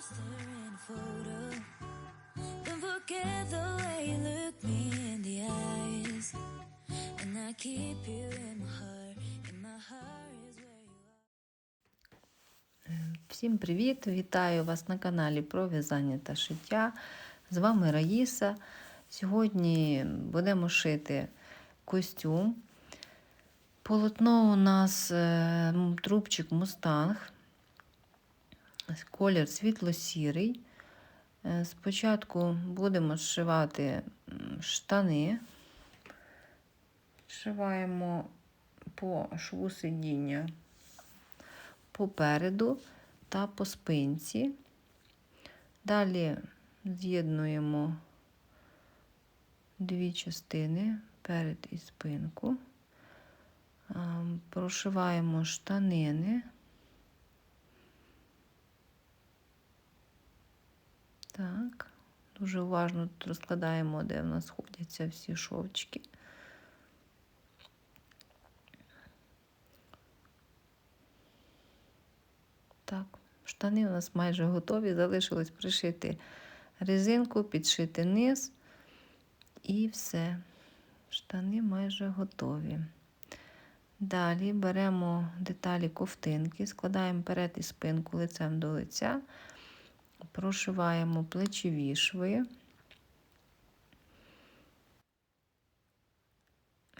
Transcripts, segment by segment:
are. Всім привіт! Вітаю вас на каналі про в'язання та шиття. З вами Раїса. Сьогодні будемо шити костюм. Полотно у нас е, трубчик Мустанг. Колір світло-сірий. Е, Спочатку будемо зшивати штани. Зшиваємо по шву сидіння попереду та по спинці. Далі з'єднуємо дві частини перед і спинку. Прошиваємо штанини. Так, дуже уважно тут розкладаємо, де в нас сходяться всі шовчики. Так, штани у нас майже готові. Залишилось пришити резинку, підшити низ і все. Штани майже готові. Далі беремо деталі ковтинки, складаємо перед і спинку лицем до лиця, прошиваємо плечові шви.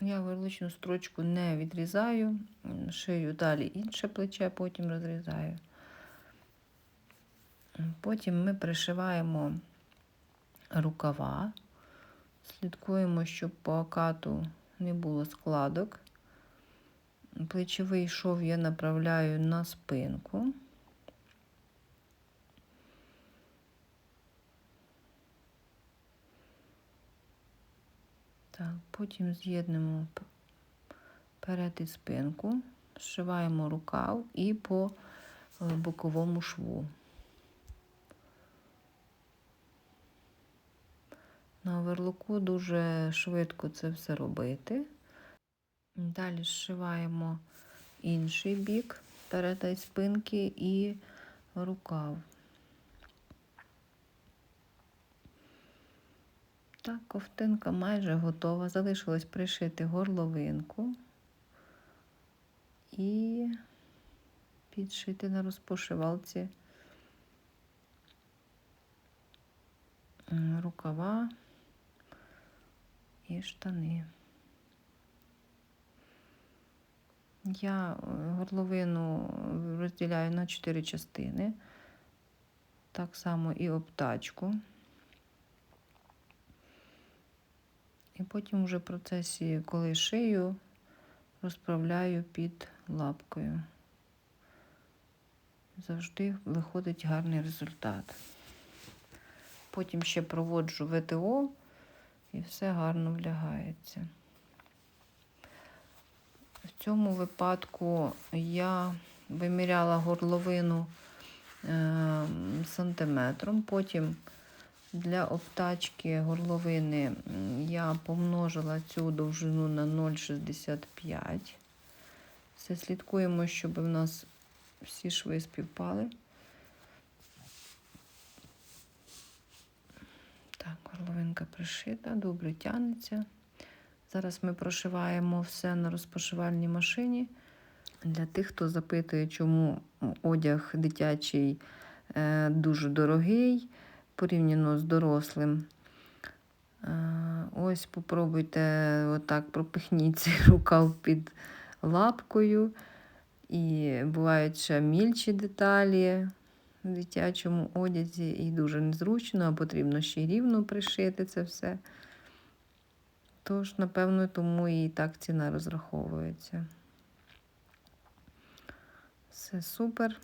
Я горличну строчку не відрізаю, шию далі інше плече, потім розрізаю. Потім ми пришиваємо рукава, слідкуємо, щоб по акату не було складок. Плечовий шов я направляю на спинку. Так, потім з'єднуємо перед і спинку, зшиваємо рукав і по е, боковому шву. На оверлоку дуже швидко це все робити. Далі зшиваємо інший бік перед і спинки і рукав. Так, ковтинка майже готова. Залишилось пришити горловинку і підшити на розпошивалці рукава і штани. Я е, горловину розділяю на чотири частини, так само і обтачку. І потім вже в процесі, коли шию, розправляю під лапкою. Завжди виходить гарний результат. Потім ще проводжу ВТО і все гарно влягається. В цьому випадку я виміряла горловину е, сантиметром, потім для обтачки горловини я помножила цю довжину на 0,65. Все слідкуємо, щоб у нас всі шви співпали. Так, горловинка пришита, добре тягнеться. Зараз ми прошиваємо все на розпошивальній машині. Для тих, хто запитує, чому одяг дитячий е, дуже дорогий порівняно з дорослим. Е, Ось попробуйте отак пропихніть рукав під лапкою. І бувають ще мільчі деталі в дитячому одязі, і дуже незручно, а потрібно ще рівно пришити це все. Тож, напевно, тому і так ціна розраховується. Все супер.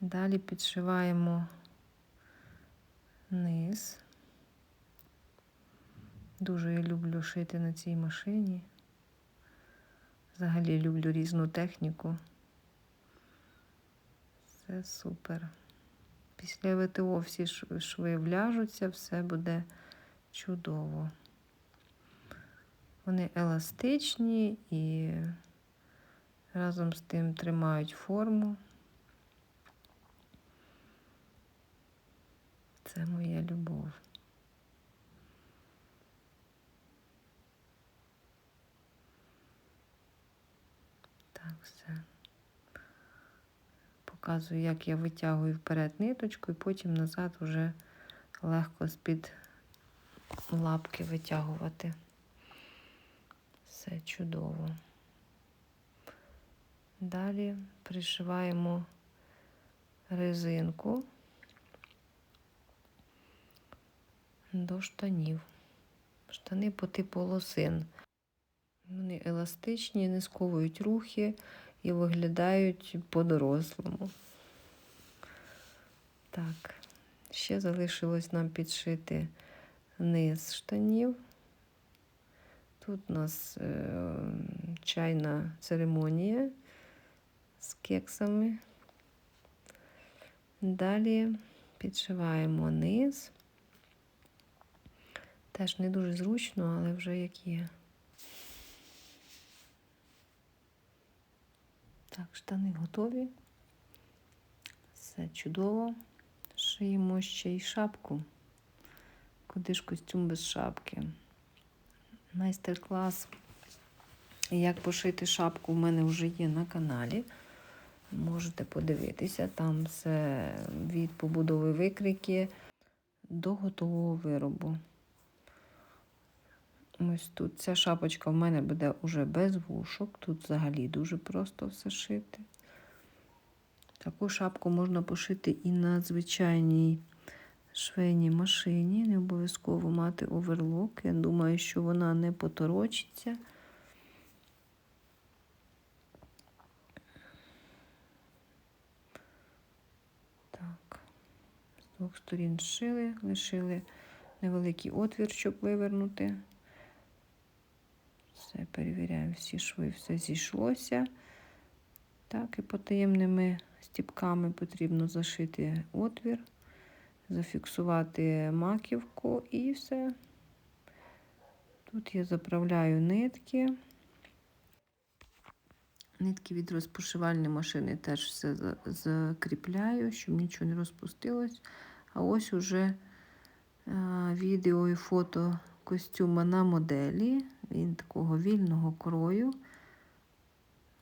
Далі підшиваємо низ. Дуже я люблю шити на цій машині. Взагалі люблю різну техніку. Все супер. Після ВТО всі шви вляжуться, все буде чудово. Вони еластичні і разом з тим тримають форму. Це моя любов. Так, все. Показую, як я витягую вперед ниточку і потім назад вже легко з-під лапки витягувати. Все чудово. Далі пришиваємо резинку до штанів. Штани по типу лосин. Вони еластичні, не сковують рухи і виглядають по-дорослому. Так, ще залишилось нам підшити низ штанів. Тут у нас е, чайна церемонія з кексами. Далі підшиваємо низ. Теж не дуже зручно, але вже як є. Так, штани готові. Все чудово. Шиємо ще й шапку. Куди ж костюм без шапки? Майстер-клас. Як пошити шапку в мене вже є на каналі. Можете подивитися, там все від побудови викрики до готового виробу. Ось тут ця шапочка в мене буде уже без вушок. Тут взагалі дуже просто все шити. Таку шапку можна пошити і на звичайній швейній машині. Не обов'язково мати оверлок. Я думаю, що вона не поторочиться. Так, з двох сторін зшили, лишили невеликий отвір, щоб вивернути. Все, перевіряємо всі шви, все зійшлося. Так, і потаємними стіпками потрібно зашити отвір, зафіксувати маківку і все. Тут я заправляю нитки. Нитки від розпушивальної машини теж все закріпляю, щоб нічого не розпустилось. А ось уже відео і фото костюма на моделі. Він такого вільного крою.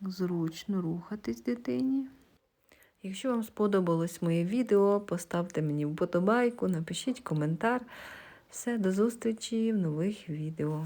Зручно рухатись дитині. Якщо вам сподобалось моє відео, поставте мені вподобайку, напишіть коментар. Все, до зустрічі в нових відео.